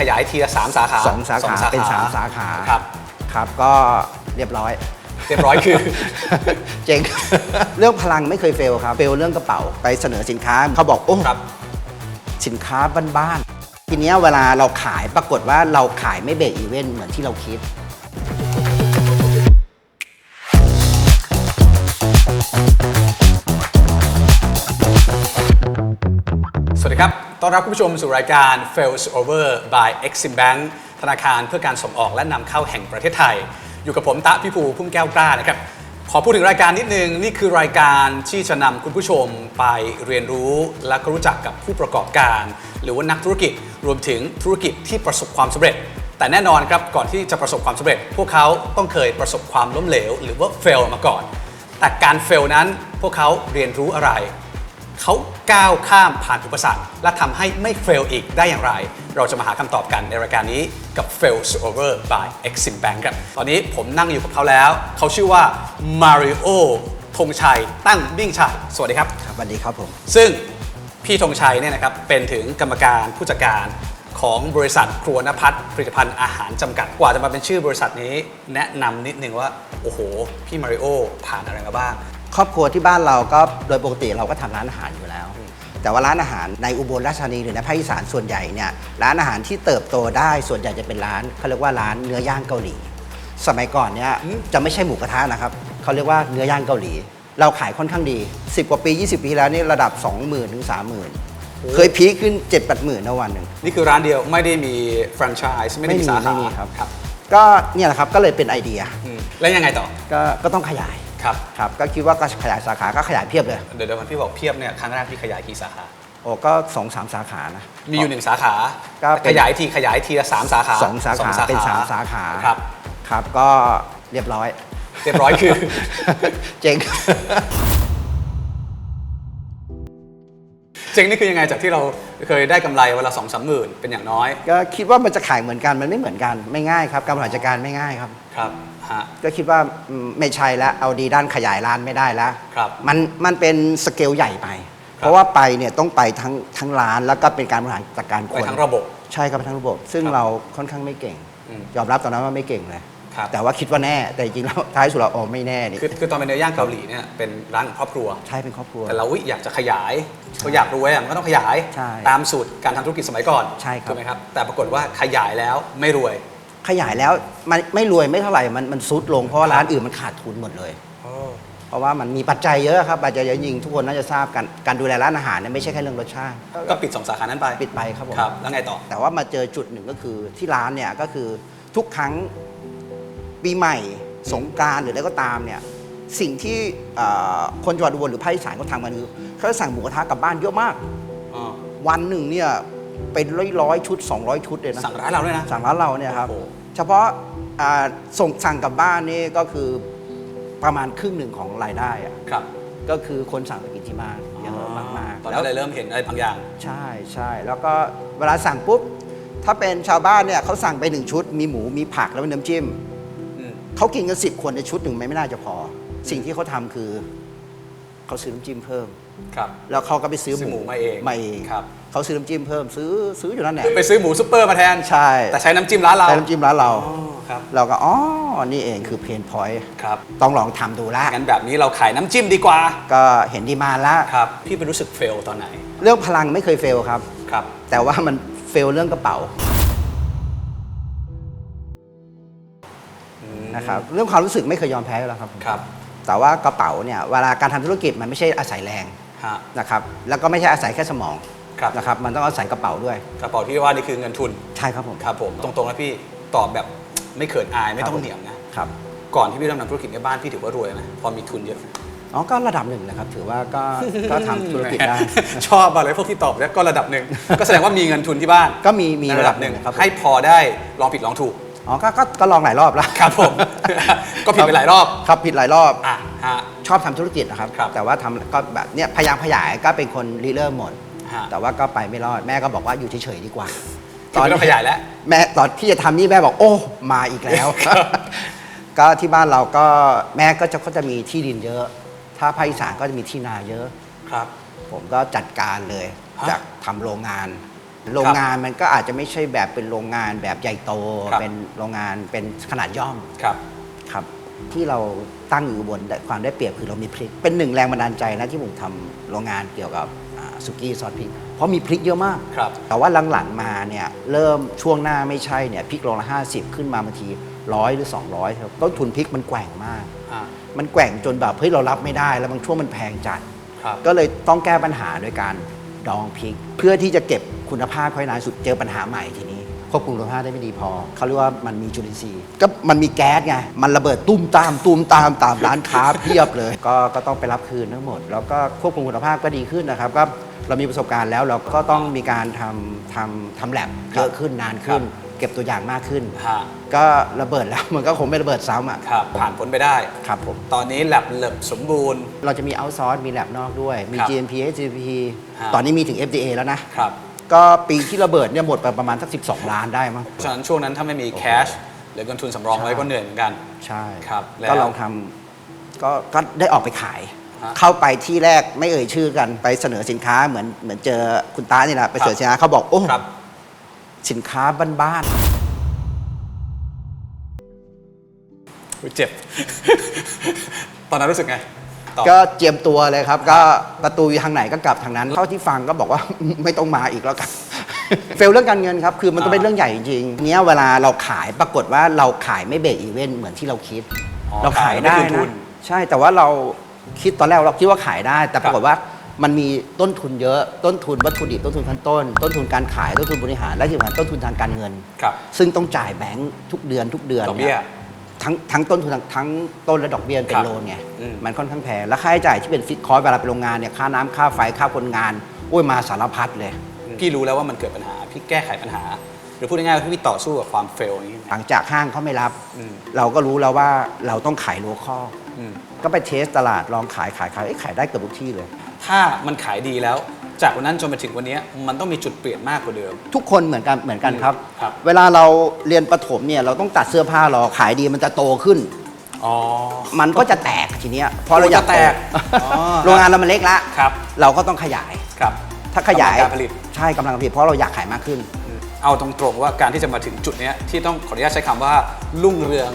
ขยายทีละสามสาขาสองสาขาเป็นสามสาขาครับครับก็เรียบร้อย เรียบร้อยคือเจ๋งเรื่องพลังไม่เคยเฟลครับเฟลเรื่องกระเป๋าไปเสนอสินค้าเขาบอกโอ้ครับสินค้าบ้านๆทีเนี้ยเวลาเราขายปรากฏว่าเราขายไม่เบรกอีเวนต์เหมือนที่เราคิด ต้อนรับคุณผู้ชมสู่รายการ Fails Over by Exim Bank ธนาคารเพื่อการส่งออกและนำเข้าแห่งประเทศไทย อยู่กับผมตะพิภูพุ่มแก้วกล้านะครับ ขอพูดถึงรายการนิดนึง นี่คือรายการที่จะนำคุณผู้ชมไปเรียนรู้ และก็รู้จักกับผู้ประกอบการ หรือว่านักธุรกิจรวมถึงธุรกิจที่ประสบความสำเร็จ แต่แน่นอนครับก่อนที่จะประสบความสำเร็จ พวกเขาต้องเคยประสบความล้มเหลว หรือว่า fail มาก่อน แต่การ fail นั้นพวกเขาเรียนรู้อะไร เขาก้าวข้ามผ่านอุปสรรค และทำให้ไม่เฟลอีกได้อย่างไร เราจะมาหาคำตอบกันในรายการนี้กับ Fails Over by Exim Bank ครับ ตอนนี้ผมนั่งอยู่กับเขาแล้ว เขาชื่อว่า Mario ธงชัย ตั้งบิ่งชัย สวัสดีครับครับ สวัสดีครับผม ซึ่งพี่ธงชัยเนี่ยนะครับเป็นถึงกรรมการผู้จัดการของบริษัทครัวนภัทรผลิตภัณฑ์อาหารจำกัด กว่าจะมาเป็นชื่อบริษัทนี้ แนะนำนิดนึงว่า โอ้โห พี่มาริโอผ่านอะไรมาบ้าง ครอบครัวที่บ้านเราก็โดยปกติเราก็ทำร้านอาหารอยู่แล้ว แต่ว่าร้านอาหารในอุบลราชธานีหรือในภาคอีสานส่วนใหญ่เนี่ยร้านอาหารที่เติบโตได้ส่วนใหญ่จะเป็นร้านเขาเรียกว่าร้านเนื้อย่างเกาหลี สมัยก่อนเนี่ยจะไม่ใช่หมูกระทะนะครับเขาเรียกว่าเนื้อย่างเกาหลี เราขายค่อนข้างดี 10 กว่าปี 20 ปีที่แล้วนี่ระดับ 20,000ถึง30,000เคยพีคขึ้น 7 8 0 0 0 0นะวันหนึ่งนี่คือร้านเดียวไม่ได้มีแฟรนไชส์ไม่ได้มีสาขาไม่มีครับครับ ก็เนี่ยแหละครับ ก็เลยเป็นไอเดียอืมแล้วยังไงต่อ ก็ก็ต้องขยาย ครับครับก็คิดว่าก็ขยายสาขาก็ขยายเพียบเลย เดี๋ยวเดี๋ยวพี่บอกเพียบเนี่ยครั้งแรกพี่ขยายกี่สาขา โอ้ก็สองสามสาขานะ มีอยู่หนึ่งสาขาก็เป็น ขยายทีขยายทีละสามสาขาสองสาขาเป็นสามสาขาครับครับก็เรียบร้อย เรียบร้อยคือ เจ๋ง เจ๊งนี่คือยังไงจากที่เราเคยได้กำไรเวนลาสองสามหมื่นเป็นอย่างน้อยก็คิดว่ามันจะขายเหมือนกันมันไม่เหมือนกันไม่ง่ายครับการบริหารจัดการไม่ง่ายครับ ครับฮะ ก็คิดว่าอืมไม่ใช่แล้วเอาดีด้านขยายร้านไม่ได้แล้วครับมันมันเป็นสเกลใหญ่ไป เพราะว่าไปเนี่ยต้องไปทั้งทั้งร้านแล้วก็เป็นการบริหารจัดการคไปนทั้งระบบใช่ครับไปทั้งระบบ ซึ่งครับเราค่อนข้างไม่เก่ง อืม ยอมรับตอนนั้นว่าไม่เก่งเลย ครับ แต่ว่าคิดว่าแน่แต่จริงๆแล้วท้ายสุดเราโอ้ไม่แน่นี่คือคือตอนเป็นเนื้อย่างเกาหลีเนี่ยเป็นร้านของครอบครัว ใช่เป็นครอบครัว แต่เราอุ๊ยอยากจะขยายก็อยากรวยอะมันก็ต้องขยายใช่ตามสูตรการทำธุรกิจสมัยก่อนใช่ครับ ถูกไหมครับ แต่ปรากฏว่าขยายแล้วไม่รวย ขยายแล้วมันไม่รวยไม่เท่าไหร่มันมันซุดลงเพราะว่าร้านอื่นมันขาดทุนหมดเลย เพราะว่ามันมีปัจจัยเยอะครับปัจจัยเยอะจริงทุกคนน่าจะทราบกันการดูแลร้านอาหารเนี่ยไม่ใช่แค่เรื่องรสชาติ ก็ปิดสองสาขานั้นไปปิดไปครับผม ครับ แล้วไงต่อ แต่ว่ามาเจอจุดหนึ่งก็คือที่ร้านเนี่ยก็คือทุกครั้ง ปีใหม่สงกรารหรืออะไรก็ตามเนี่ยสิ่งที่เอ่อคนจังหวัดอุบลหรือภาคอีสานเขาทำกันคือเขาจะสั่งหมูกระทะกลับบ้านเยอะมากวันหนึ่งเนี่ยเป็นร้อยร้อยๆชุด 200 ชุดเลยนะสั่งร้านเราด้วยนะ สั่งร้านเราเนี่ยครับโอ้โห เฉพาะอ่าส่งสั่งกลับบ้านนี่ก็คือประมาณครึ่งหนึ่งของรายได้อะครับก็คือคนสั่งไปกินที่บ้านเยอะมากตอนๆนั้นเลยเริ่มเห็นอะไรบางอย่าง ใช่ใช่แล้วก็เวลาสั่งปุ๊บ ถ้าเป็นชาวบ้านเนี่ยเขาสั่งไปหนึ่งชุด มีหมูมีผักแล้วมีน้ำจิ้มอืม เขากินกันสิบคนในชุดหนึ่งไม่ไม่น่าจะพอ สิ่งที่เขาทำคือเขาซื้อน้ำจิ้มเพิ่มครับ แล้วเขาก็ไปซื้อซื้อหมูมาเองมาเองครับเขาซื้อน้ำจิ้มเพิ่มซื้อซื้ออยู่นั่นแหละไปซื้อหมูซุปเปอร์มาแทนใช่ แต่ใช้น้ำจิ้มร้านเราใช้น้ำจิ้มร้านเราอ๋อครับเราก็อ๋อนี่เองคือเพนพอยต์ครับต้องลองทำดูละงั้นแบบนี้เราขายน้ำจิ้มดีกว่า ก็เห็นดีมาแล้วครับพี่ไปรู้สึกเฟลตอนไหน เรื่องพลังไม่เคยเฟลครับครับ แต่ว่ามันเฟลเรื่องกระเป๋า นะครับเรื่องความรู้สึกไม่เคยยอมแพ้อยู่แล้วครับครับ แต่ว่ากระเป๋าเนี่ยเวลาการทำธุรกิจมันไม่ใช่อาศัยแรงฮะ นะครับแล้วก็ไม่ใช่อาศัยแค่สมองครับ นะครับมันต้องอาศัยกระเป๋าด้วยกระเป๋าที่ว่านี่คือเงินทุน ใช่ครับผมครับผม ตรงๆนะพี่ตอบแบบไม่เขินอายไม่ต้องเหนียมนะ ครับ ก่อนที่พี่เริ่มทำธุรกิจในบ้านพี่ถือว่ารวยไหมพอมีทุนเยอะไหมอ๋อก็ระดับหนึ่งนะครับ ถือว่าก็ ก็ทำธุรกิจได้ ชอบอะไรพวกที่ตอบแล้วก็ระดับหนึ่ง ก็แสดงว่ามีเงินทุนที่บ้านก็มีมีในระดับหนึ่งครับผมให้พอได้ลองผิดลองถูก อ๋อก็ก็ก็ลองหลายรอบแล้วครับผม ก็ผิดไปหลายรอบ ครับผิดหลายรอบ อะฮะ ชอบทำธุรกิจนะครับ ครับแต่ว่าทำก็แบบเนี้ยพยายามขยายก็เป็นคนริเริ่มหมด ฮะ แต่ว่าก็ไปไม่รอดแม่ก็บอกว่าอยู่เฉยๆดีกว่า ตอนนี้ต้องขยายแล้ว แม่ตอนที่จะทำนี่แม่บอกโอ้มาอีกแล้วก็ที่บ้านเราก็แม่ก็จะก็จะมีที่ดินเยอะ ถ้าภาคอีสานก็จะมีที่นาเยอะ ครับ ผมก็จัดการเลยฮะ จากทำโรงงาน โรงงานมันก็อาจจะไม่ใช่แบบเป็นโรงงานแบบใหญ่โต ครับ เป็นโรงงานเป็นขนาดย่อมครับ ครับ ที่เราตั้งอยู่บนแต่ความได้เปรียบคือเรามีพริก เป็นหนึ่งแรงบันดาลใจนะที่ผมทำโรงงานเกี่ยวกับอ่าสุกี้ซอสพริก เพราะมีพริกเยอะมาก ครับ แต่ว่าหลังๆมาเนี่ยเริ่มช่วงหน้าไม่ใช่เนี่ยพริกโลละ50 ขึ้นมาบางทีร้อยหรือ 200ครับต้นทุนพริกมันแกว่งมาก อ่า มันแกว่งจนแบบเฮ้ยเรารับไม่ได้ แล้วบางช่วงมันแพงจัด ครับ ก็เลยต้องแก้ปัญหาโดยการ ดองพริก เพื่อที่จะเก็บคุณภาพไว้นานสุดเจอปัญหาใหม่ทีนี้ ควบคุมคุณภาพได้ไม่ดีพอ เขาเรียกว่ามันมีจุลินทรีย์ก็มันมีแก๊สไง มันระเบิดตุ้มตามตุ้มตามตามร้านค้าเพียบเลย ก็ก็ต้องไปรับคืนทั้งหมด แล้วก็ควบคุมคุณภาพก็ดีขึ้นนะครับก็เรามีประสบการณ์แล้วเราก็ต้องมีการทำทำทำแลบเยอะขึ้นนานขึ้น เก็บตัวอย่างมากขึ้น ฮะก็ระเบิดแล้วมันก็คงไม่ระเบิดซ้ำอะครับผ่านพ้นไปได้ ครับผม ตอนนี้แลบเหลิบสมบูรณ์ เราจะมีเอาซอร์สมีแลบนอกด้วย มี ครับ GMP HGP ฮะ ตอนนี้มีถึง FDA แล้วนะ ครับ ก็ปีที่ระเบิดเนี่ยหมดไปประมาณสัก 12 ล้านได้มั้งเพราะฉะนั้นช่วงนั้นถ้าไม่มีแคชหรือเงินทุนสำรองไว้ใช่ก็เหนื่อยเหมือนกัน ใช่ครับแล้วก็ลองทำก็ก็ได้ออกไปขาย ฮะเข้าไปที่แรกไม่เอ่ยชื่อกันไปเสนอสินค้าเหมือนเหมือนเจอคุณตานี่แหละไปเสนอสินค้าเขาบอกโอ้ครับ สินค้าบ้านอุ๊ยเจ็บ ตอนนั้นรู้สึกไง ตอบๆก็เจียมตัวเลยครับ ก็ประตูอยู่ทางไหนก็กลับทางนั้นเท่าที่ฟังก็บอกว่า ไม่ต้องมาอีกแล้วกัน เฟลเรื่องการเงินครับ คือมันต้องเป็นเรื่องใหญ่จริงๆเนี้ยเวลาเราขายปรากฏว่าเราขายไม่เบรกอีเวนต์เหมือนที่เราคิด อ๋อเราขายได้ขายไม่คืนทุนะน ใช่แต่ว่าเราคิดตอนแรกเราคิดว่าขายได้ แต่ปรากฏว่ามันมีต้นทุนเยอะต้นทุนวัตถุดิบต้นทุนขั้นต้น ต้นทุนการขายต้นทุนบริหารและที่สำคัญต้นทุนทางการเงิน ครับ ซึ่งต้องจ่ายแบงค์ทุกเดือนทุกเดือนดอกเบี้ย นี่ ทั้งทั้งต้นทุนทั้งทั้งต้นและดอกเบี้ยเป็ครันบโลนไงอืม มันค่อนข้างแพงแล้วค่าใช้จ่ายที่เป็นฟิกคอร์สเวลาไปโรงงานเนี่ยค่าน้ำค่าไฟค่าคนงานโอ้ยมาสารพัดเลย พี่รู้แล้วว่ามันเกิดปัญหา พี่แก้ไขปัญหา หรือพูดง่ายๆว่าพี่ต่อสู้กับความเฟลอย่างนี้หลังจากห้างเขาไม่รับ อืม เราก็รู้แล้วว่าเราต้องขายโลคอลอืมก็ไปเทสตลาดลองขายขายขายเอ้ยขายได้เกือบทุกที่เลย ถ้ามันขายดีแล้ว จากวันนั้นจนมาถึงวันนี้มันต้องมีจุดเปลี่ยนมากกว่าเดิม ทุกคนเหมือนกันเหมือนกันครับ ครับ เวลาเราเรียนประถมเนี่ยเราต้องตัดเสื้อผ้ารอขายดีมันจะโตขึ้น อ๋อ มันก็จะแตกทีเนี้ยเพราะเราอยากจะแตกโอ๋อ โรงงานเรามันเล็กละครับ เราก็ต้องขยาย ครับถ้าขยายกำลังการผลิต ใช่กำลังการผลิตเพราะเราอยากขายมากขึ้น เอาตรงๆว่าการที่จะมาถึงจุดเนี้ยที่ต้องขออนุญาตใช้คำว่ารุ่งเรือง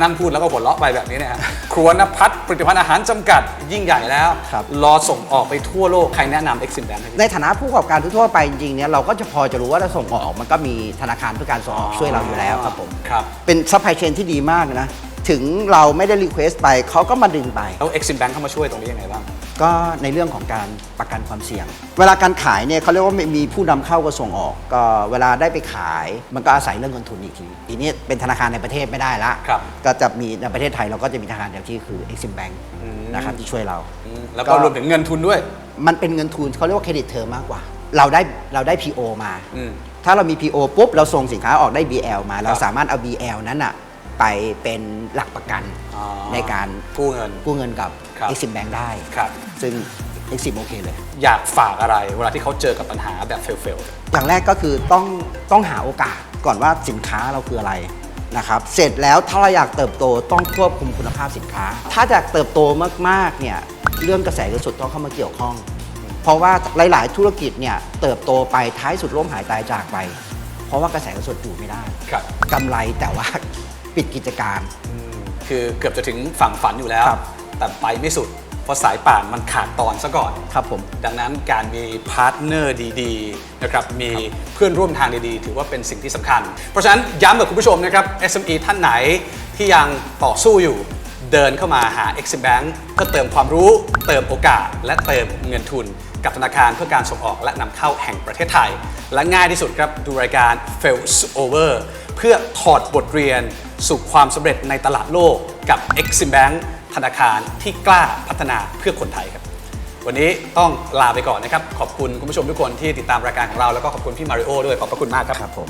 นั่งพูดแล้วก็หัวเราะไปแบบนี้เนยฮะครัวนภัทรผลิตภัณฑ์อาหารจำกัดยิ่งใหญ่แล้วครับรอส่งออกไปทั่วโลก ใครแนะนำ Exim Bank ให้พี่ในฐานะผู้ประกอบการทั่วๆไปจริงๆเนี่ยเราก็จะพอจะรู้ว่าถ้าส่งออกมันก็มีธนาคารเพื่อการส่งออกช่วยเราอยู่แล้วครับผมครับเป็นซัพพลายเชนที่ดีมากนะถึงเราไม่ได้รีเควสต์ไปเขาก็มาดึงไปแล้ว Exim Bank เข้ามาช่วยตรงนี้ยังไงบ้าง ก็ในเรื่องของการประกันความเสี่ยง เวลาการขายเนี่ยเขาเรียกว่ามีผู้นำเข้ากับส่งออก ก็เวลาได้ไปขายมันก็อาศัยเรื่องเงินทุนอีกทีทีนี้เป็นธนาคารในประเทศไม่ได้ละครับ ก็จะมีในประเทศไทยเราก็จะมีธนาคารเดียวที่คือ Exim Bank อืมนะครับที่ช่วยเราอืมแล้วก็รวมถึงเงินทุนด้วย มันเป็นเงินทุนเขาเรียกว่าเครดิตเทอมมากกว่า เราได้เราได้ PO มาอืมถ้าเรามี PO ปุ๊บเราส่งสินค้าออกได้ BL มา เราครับสามารถเอา BL นั้นอะไปเป็นหลักประกันอ๋อ ในการกู้เงิน กู้เงินกับ ครับ Exim Bank ได้ ครับ ซึ่ง Exim โอเคเลย อยากฝากอะไรเวลาที่เขาเจอกับปัญหาแบบเฟล อย่างแรกก็คือต้องต้องหาโอกาสก่อนว่าสินค้าเราคืออะไรนะครับ เสร็จแล้วถ้าเราอยากเติบโตต้องควบคุมคุณภาพสินค้า ถ้าอยากเติบโตมากๆเนี่ยเรื่องกระแสเงินสดต้องเข้ามาเกี่ยวข้อง เพราะว่าหลายๆ ธุรกิจเนี่ยเติบโตไปท้ายสุดล้มหายตายจากไป เพราะว่ากระแสเงินสดอยู่ไม่ได้ ๆ ครับ กำไรแต่ว่า ปิดกิจการอืม คือเกือบจะถึงฝั่งฝันอยู่แล้ว ครับ แต่ไปไม่สุด เพราะสายป่านมันขาดตอนซะก่อน ครับผม ดังนั้นการมีพาร์ทเนอร์ดีๆนะครับมีเพื่อนร่วมทางดีๆ ถือว่าเป็นสิ่งที่สำคัญ เพราะฉะนั้นย้ำกับคุณผู้ชมนะครับ SME ท่านไหนที่ยังต่อสู้อยู่ เดินเข้ามาหา Exim Bank เพื่อเติมความรู้ เติมโอกาส และเติมเงินทุน กับธนาคารเพื่อการส่งออกและนำเข้าแห่งประเทศไทย และง่ายที่สุดครับดูรายการ Fails Over เพื่อถอดบทเรียน สู่ความสำเร็จในตลาดโลกกับ Exim Bank ธนาคารที่กล้าพัฒนาเพื่อคนไทยครับวันนี้ต้องลาไปก่อนนะครับ ขอบคุณคุณผู้ชมทุกคนที่ติดตามรายการของเรา แล้วก็ขอบคุณพี่มาริโอด้วย ขอบพระคุณมากครับครับผม